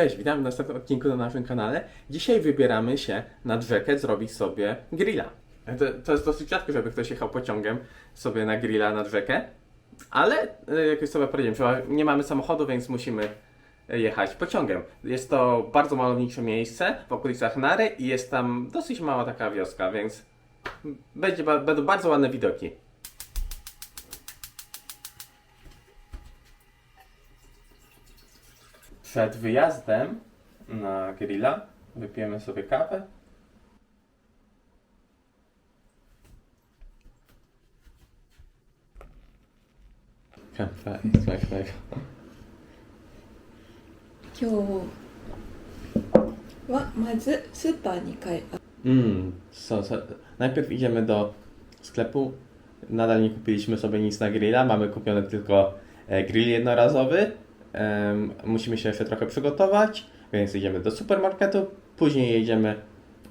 Cześć, witam w następnym odcinku na naszym kanale. Dzisiaj wybieramy się nad rzekę zrobić sobie grilla. To, to jest dosyć rzadko, żeby ktoś jechał pociągiem sobie na grilla nad rzekę, ale e, jak już sobie powiedziałem, nie mamy samochodu, więc musimy jechać pociągiem. Jest to bardzo malownicze miejsce w okolicach Nary i jest tam dosyć mała taka wioska, więc będzie, będą bardzo ładne widoki. Przed wyjazdem na grilla wypijemy sobie kawę. Kawę i smacznego. 今日はまずスーパーに買い Mm, so, so, najpierw idziemy do sklepu. Nadal nie kupiliśmy sobie nic na grilla, mamy kupiony tylko e, grill jednorazowy. Em, musimy się jeszcze trochę przygotować, więc idziemy do supermarketu. Później jedziemy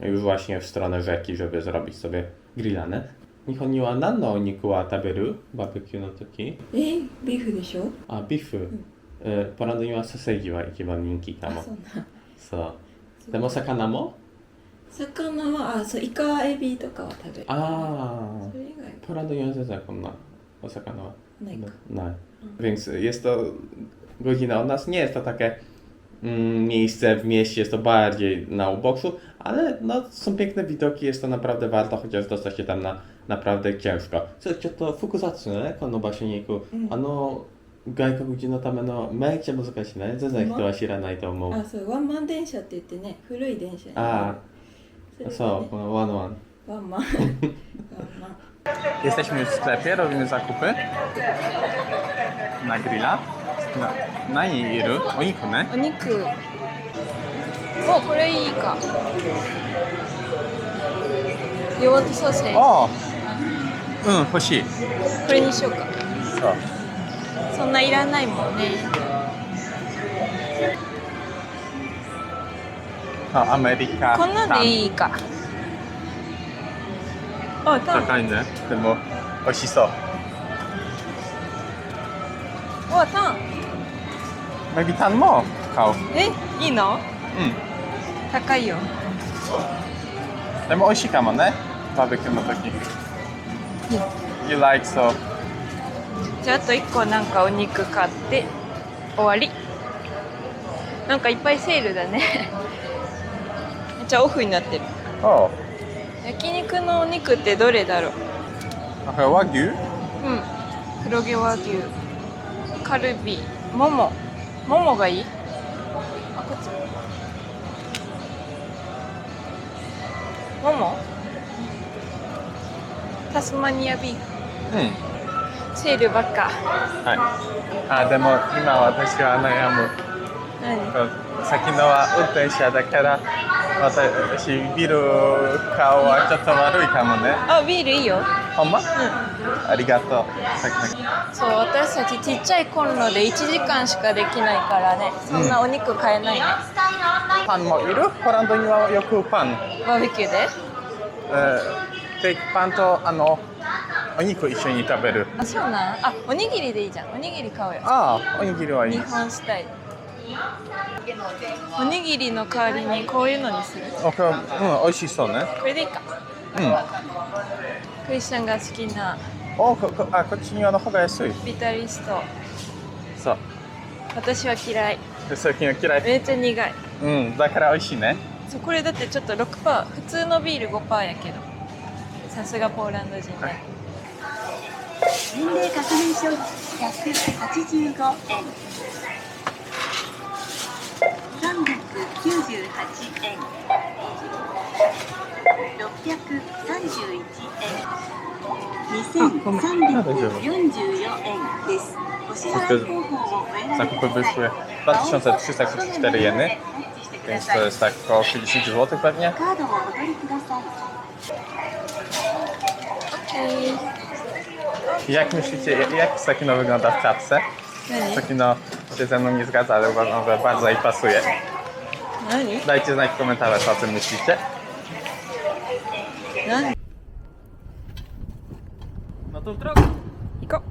już właśnie w stronę rzeki, żeby zrobić sobie grillane. 日本には何のお肉は食べるバーベキューの時えービーフでしょあ、ビーフ。えーポランドにはソーセージは一番人気かも。あそうなそう。でも魚も魚はあそうイカエビとかは食べるああそ。れ以外 Pora do językaこんな お魚は ないか ない。Więc jest to godzina od nas. Nie jest to takie mm, miejsce w mieście, jest to bardziej na uboczu, ale no, są piękne widoki, jest to naprawdę warto, chociaż dostać się tam na naprawdę ciężko. Co,ちょっと複雑ね、この場所に行く。うんあの外国人のためのめっちゃ難しいね。全然人は知らないと思う。あそうワンマン電車って言ってね古い電車にあそれがねそう、このワンワン。ワンマンワンマン Jesteśmy w sklepie, robimy zakupy na grilla. Na, na iru? O niku, ne? お肉おこれいいかヨートソーセージ O! Mm, 欲しい。これにしようかそう。そんないらないもんねあ、アメリカ。こんなんでいいか高いね。でも、美味しそう。おタンメビタンも買う。えいいの？う高いよん。でも美味しいかもね。バーベキューの時。You like so. じゃああと1個なんかお肉買って終わりなんかいっぱいセールだねめっちゃオフになってる Oh. 焼肉のお肉ってどれだろう？和牛？うん。黒毛和牛。カルビ。もも。ももがいい？あこっち。もも？タスマニアビーフ。うん。セールばっか。はい。あ、でも今私は悩む。何？先のは運転者だから私ビル顔はちょっと悪いかもね。あビールいいよ。ほんま？うありがとう。そう私たちちっちゃいコンロで1時間しかできないからね。そんなお肉買えないね、パンもいる？ポランドにはよくパン、バーベキューで？えーテーキパンとあのお肉一緒に食べる。あそうなん？あおにぎりでいいじゃん。おにぎり買おうよ。ああおにぎりはいい。日本スタイルおにぎりの代わりにこういうのにする。おこれうん美味しそうね。これでいいか。うん。クリスチャンが好きなおここあこっちにの方が安い。ビタリスト。そう。私は嫌い。で最近は嫌い。めっちゃ苦い。うんだから美味しいね。そうこれだってちょっと6%普通のビール5%やけど。さすがポーランド人ね。年齢確認書185円398円631円2344円ですお支払い方法をお選びください zakupy wyszły 2334 jeny Więc to jest tak około 30 zł pewnie. カードをお取りください Jak myślicie, jak Sakino wygląda w czapce? 何 Sakino się ze mną nie zgadza, ale uważam, że bardzo jej pasuje. No. Dajcie znać w komentarzach, co o tym myślicie. No, no to w drogę. Iko.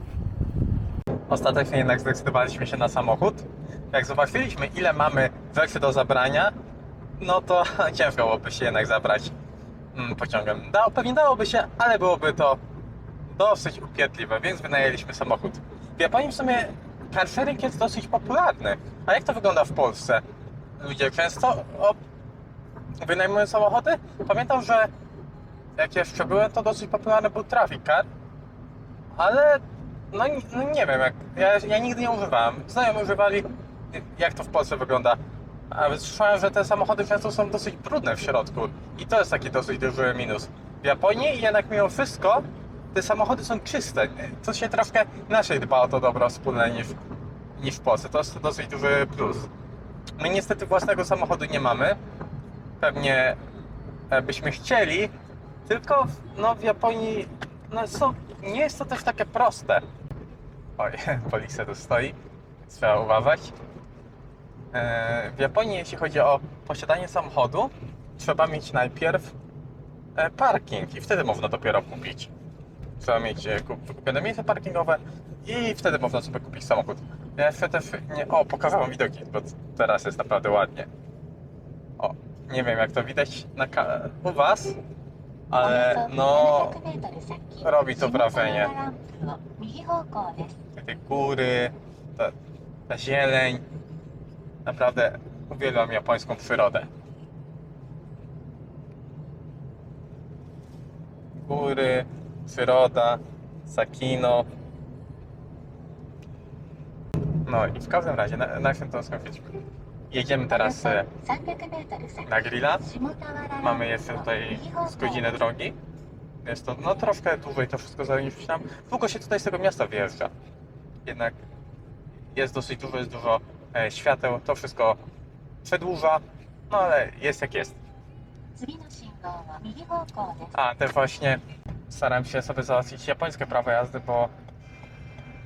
Ostatecznie jednak zdecydowaliśmy się na samochód. Jak zobaczyliśmy, ile mamy rzeczy do zabrania, no to ciężko byłoby się jednak zabrać mm, pociągiem. Dało, pewnie dałoby się, ale byłoby to dosyć upierdliwe, więc wynajęliśmy samochód. W Japonii w sumie carsharing jest dosyć popularny. A jak to wygląda w Polsce? Ludzie często wynajmują samochody? Pamiętam, że jak jeszcze byłem, to dosyć popularny był Traffic Car, ale no, no nie wiem, jak, ja, ja nigdy nie używałem. Znajomi używali, jak to w Polsce wygląda. A słyszałem, że te samochody często są dosyć brudne w środku i to jest taki dosyć duży minus. W Japonii jednak mimo wszystko te samochody są czyste. To się troszkę inaczej dba o to dobro wspólne niż, niż w Polsce. To jest dosyć duży plus. My niestety własnego samochodu nie mamy. Pewnie e, byśmy chcieli, tylko w- no, w Japonii no, są, nie jest to też takie proste. Oj, policja tu stoi, trzeba uważać. E, W Japonii, jeśli chodzi o posiadanie samochodu, trzeba mieć najpierw e, parking i wtedy można dopiero kupić trzeba mieć e, kupione miejsce parkingowe i wtedy można sobie kupić samochód. E, ja nie, o, pokazałem widoki, bo teraz jest naprawdę ładnie. O, nie wiem jak to widać na u Was, ale no, robi to wrażenie. Te góry, ta, ta zieleń. Naprawdę uwielbiam japońską przyrodę. Góry, przyroda, Sakino. No i w każdym razie, na, na czym to skupiliśmy? Jedziemy teraz e, na grilla. Mamy jeszcze tutaj z godzinę drogi. Jest to no, troszkę dłużej to wszystko zająć myślałem. Długo się tutaj z tego miasta wyjeżdża. Jednak jest dosyć dużo, jest dużo e, świateł. To wszystko przedłuża, no ale jest jak jest. A, te właśnie staram się sobie załatwić japońskie prawo jazdy, bo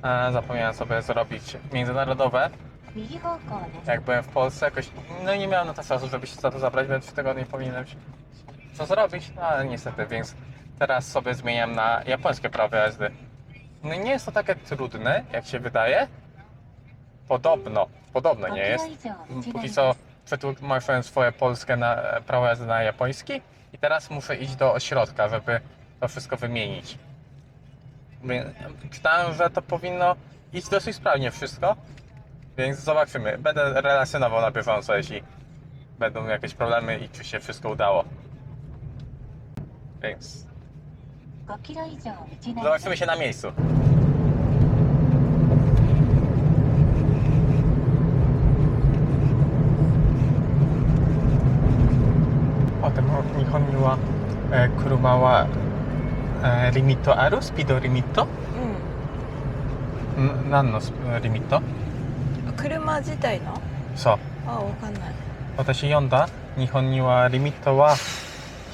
e, zapomniałem sobie zrobić międzynarodowe. Jak byłem w Polsce, jakoś no nie miałem na to czasu, żeby się za to zabrać, więc w tygodniu powinienem co zrobić, no, ale niestety, więc teraz sobie zmieniam na japońskie prawo jazdy. No nie jest to takie trudne, jak się wydaje. Podobno, podobno nie jest. Póki co przetłumaczyłem swoje polskie na, prawo jazdy na japoński i teraz muszę iść do ośrodka, żeby to wszystko wymienić. Wie- Czytałem, że to powinno iść dosyć sprawnie wszystko, więc zobaczymy. Będę relacjonował na bieżąco, jeśli będą jakieś problemy i czy się wszystko udało. Więc 5キロ以上道なり zobaczymy się na miejscu. O, でも日本には、えー車は、 えーリミット？ある？スピードリミット？うん。何のスリミット？ん車自体の？そう。あわかんない。私読んだ？日本にはリミットは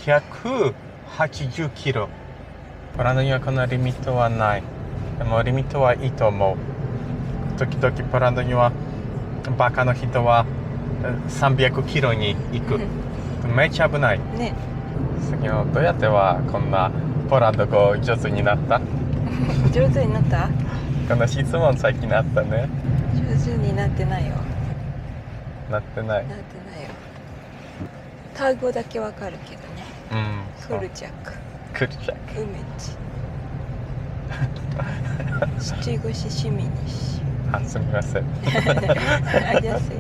180キロ。オランダにはこのリミットはない。でもリミットはいいと思う。時々ポランドにはバカの人はえ300キロに行く。めっちゃ危ない。ね。次のどうやってはこんなポランド語上手になった？上手になった？この質問最近あったね。上手になってないよ。なってない。なってないよ。単語だけわかるけどね。うん。フルチャック。クルチャック。梅地。七越しみにし。あすみません。ありやすい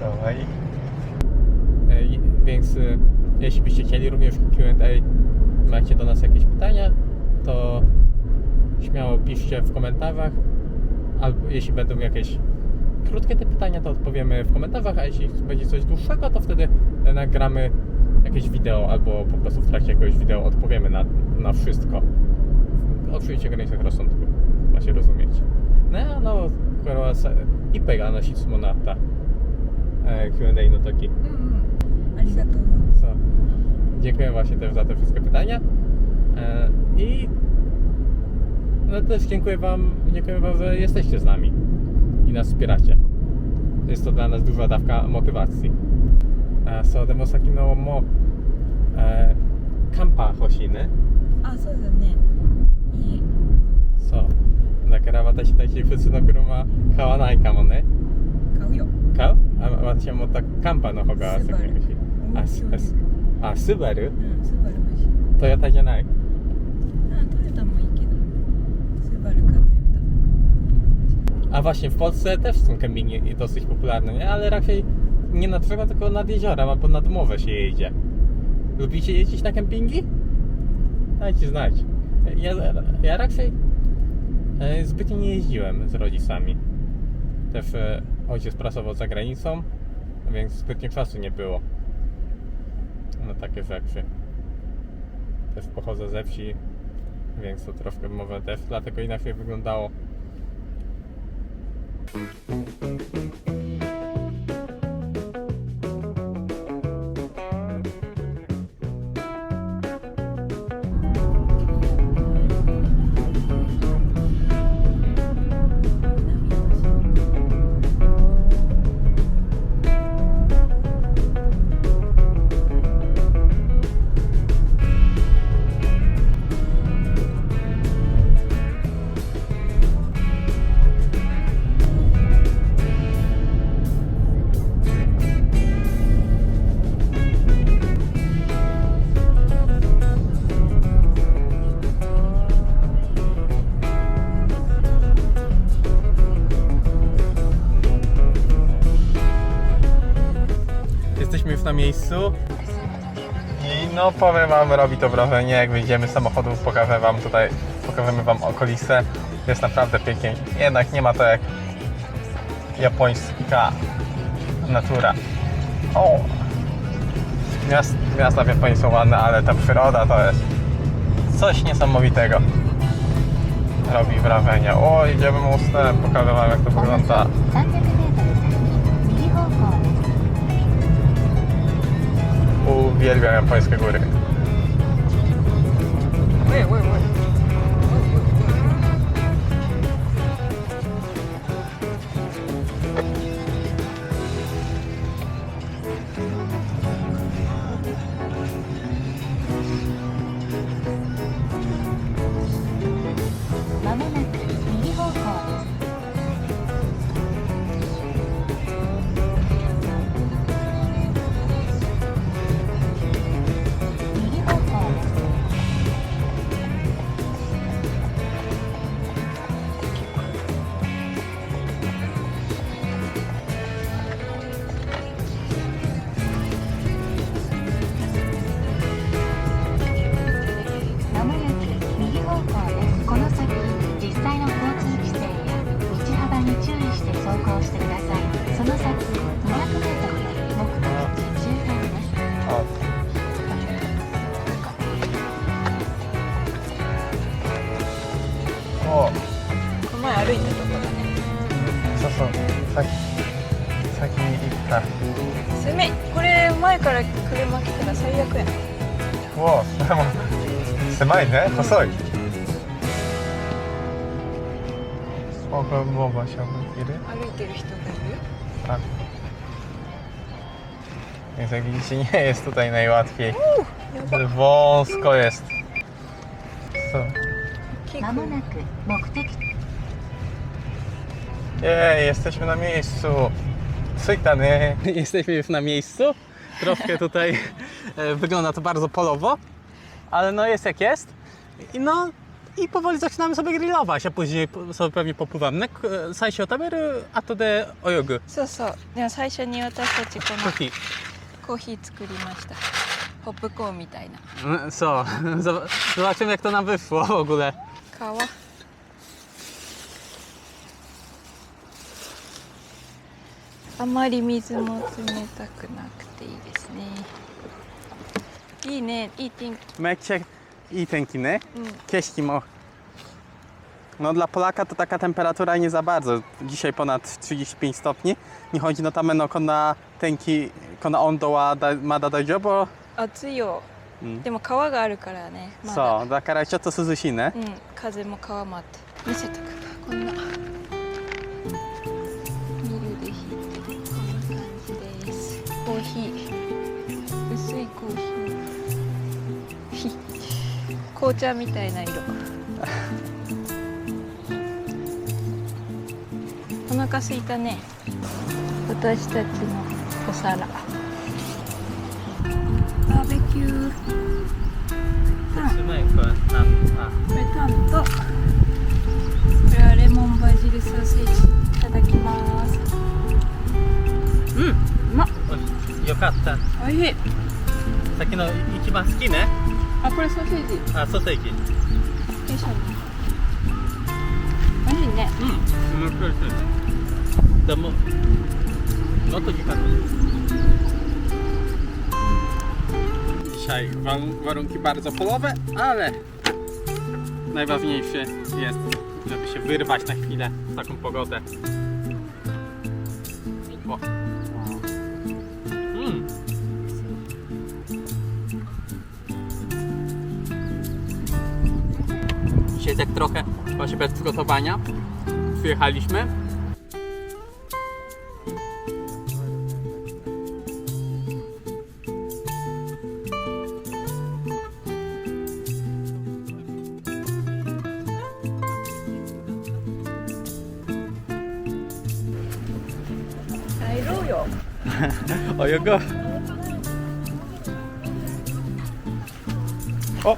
Kawaii. Więc e, jeśli byście chcieli również Q&A, macie do nas jakieś pytania, to śmiało piszcie w komentarzach. Albo jeśli będą jakieś krótkie te pytania, to odpowiemy w komentarzach, a jeśli będzie coś dłuższego, to wtedy e, nagramy jakieś wideo albo po prostu w trakcie jakiegoś wideo odpowiemy na, na wszystko. Oczywiście w granicach rozsądku, macie rozumieć. No, no, これはさ一杯があの質問だった。 e, Q&A no toki. うんうんありがとう So, dziękuję właśnie też za te wszystkie pytania. E, I no też dziękuję wam, dziękuję wam, że jesteście z nami i nas wspieracie. Jest to dla nas duża dawka motywacji. E, so, でも先のも、えー、カンパ欲しいね。あそうだねいいそう。だから私たち普通の車買わないかもね。買うよ買うあ私はもっとカンパの方が先に欲しい。あ、スバルす あ、スバルうんスバル欲しいトヨタじゃないあトヨタもいいけどスバルかトヨ A właśnie, w Polsce też są kempingi dosyć popularne, nie? Ale raczej nie nad drzewa, tylko nad jeziora, albo nad morze się jedzie. Lubicie jeździć na kempingi? Dajcie znać. Ja, ja raczej e, zbytnio nie jeździłem z rodzicami. Też e, ojciec pracował za granicą, więc zbytnio czasu nie było na takie rzeczy. Też pochodzę ze wsi, więc to troszkę może też dlatego inaczej wyglądało. miejscu. I no powiem wam, robi to wrażenie, jak wyjdziemy z samochodu, pokażę wam tutaj, pokażemy wam okolice. Jest naprawdę pięknie, jednak nie ma to jak japońska natura. O! Miast, miasta w Japonii są ładne, ale ta przyroda to jest coś niesamowitego. Robi wrażenie. O, idziemy mostem, pokażę wam jak to wygląda. Vier País que cubre. Muy, muy, muy. 狭いね細いここも場所もいる 歩いてる人がいるよ A. Więc jak widzicie nie jest tutaj najłatwiej wąsko jest Co? キまもなく目的地 Jej, jesteśmy na miejscu. Syta, nie? Jesteśmy już na miejscu. Troszkę tutaj e, wygląda to bardzo polowo, ale no jest jak jest. I no i powoli zaczynamy sobie grillować, a później po- sobie pewnie popływamy. Ne, k- 最初食べる後で泳ぐ。そうそうでも最初に私たちこの Koki. コーヒー作りましたポップコーンみたいな Mm, Co? Zob- Zobaczymy jak to nam wyszło w ogóle. 川あまり水も冷たくなくていいですね いいねいい天気 Mecie i tenki, nie? うん Kieśki mo No dla Polaka to taka temperatura nie za bardzo. Dzisiaj ponad 35 stopni. Nie chodzi no tam no こんな天気この温度はだまだ大丈夫暑いよ、うんでも川があるからねまだそうだからちょっと涼しいねうん風も川もあって見せとくこんなミルで引いてこんな感じですコーヒー紅茶みたいな色。お腹すいたね。私たちのお皿。バーベキュー。タンとこれはレモンバジルソーセージいただきます。うん。うまっ。よかった。おいしい。さっきの一番好きね 앞으로 소세지. 아, 소세지. 괜찮아. 맛있네. 응. 음, 그렇지. 너무 어떻게 가는 Dzisiaj warunki bardzo polowe, ale najważniejsze jest, żeby się wyrwać na chwilę w taką pogodę. O. Dzisiaj tak trochę właśnie bez przygotowania przyjechaliśmy. O jego. O!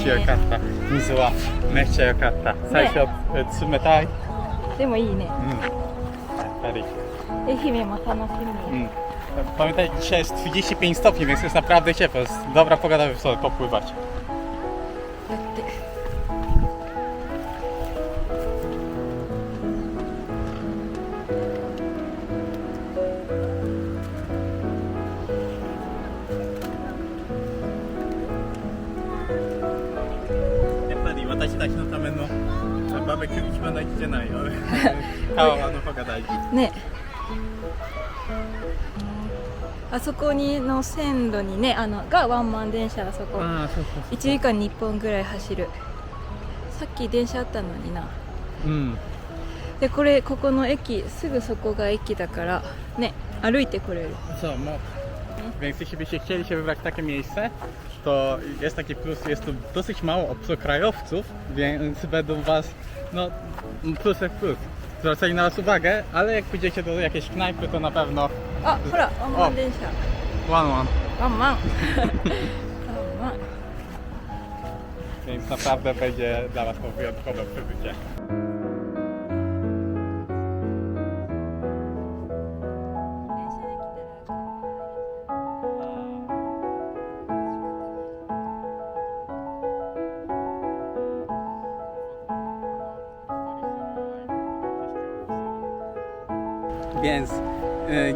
ちよかった。水はめっちゃよかった。最初、え冷たい。でもいいねうん。やっぱり。愛媛も楽しみ、 Mm. Pamiętaj, dzisiaj jest 35 stopni, więc jest naprawdę ciepło. Jest dobra pogoda, żeby sobie popływać. ないよ。川の方が大事。ねあそこにの線路にねあのがワンマン電車あそこああ、そうそう1時間に1本ぐらい走るさっき電車あったのになそう。うん。でこれここの駅すぐそこが駅だからね歩いてこれる Co, no. Więc jeśli byście chcieli się wybrać w takie miejsce, to jest taki plus, jest tu dosyć mało obcokrajowców, więc będą was, no, plus jak plus. Zwracali na was uwagę, ale jak pójdziecie do jakiejś knajpy, to na pewno... O, hura, on ma zdjęcia. One one. One one. Więc naprawdę będzie dla was to wyjątkowe przeżycie. Więc y,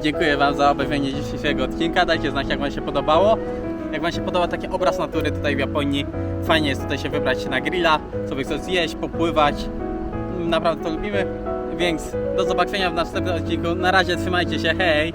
dziękuję Wam za obejrzenie dzisiejszego odcinka. Dajcie znać, jak Wam się podobało. Jak Wam się podoba taki obraz natury tutaj w Japonii, fajnie jest tutaj się wybrać na grilla, sobie coś zjeść, popływać. Naprawdę to lubimy. Więc do zobaczenia w następnym odcinku. Na razie trzymajcie się, hej!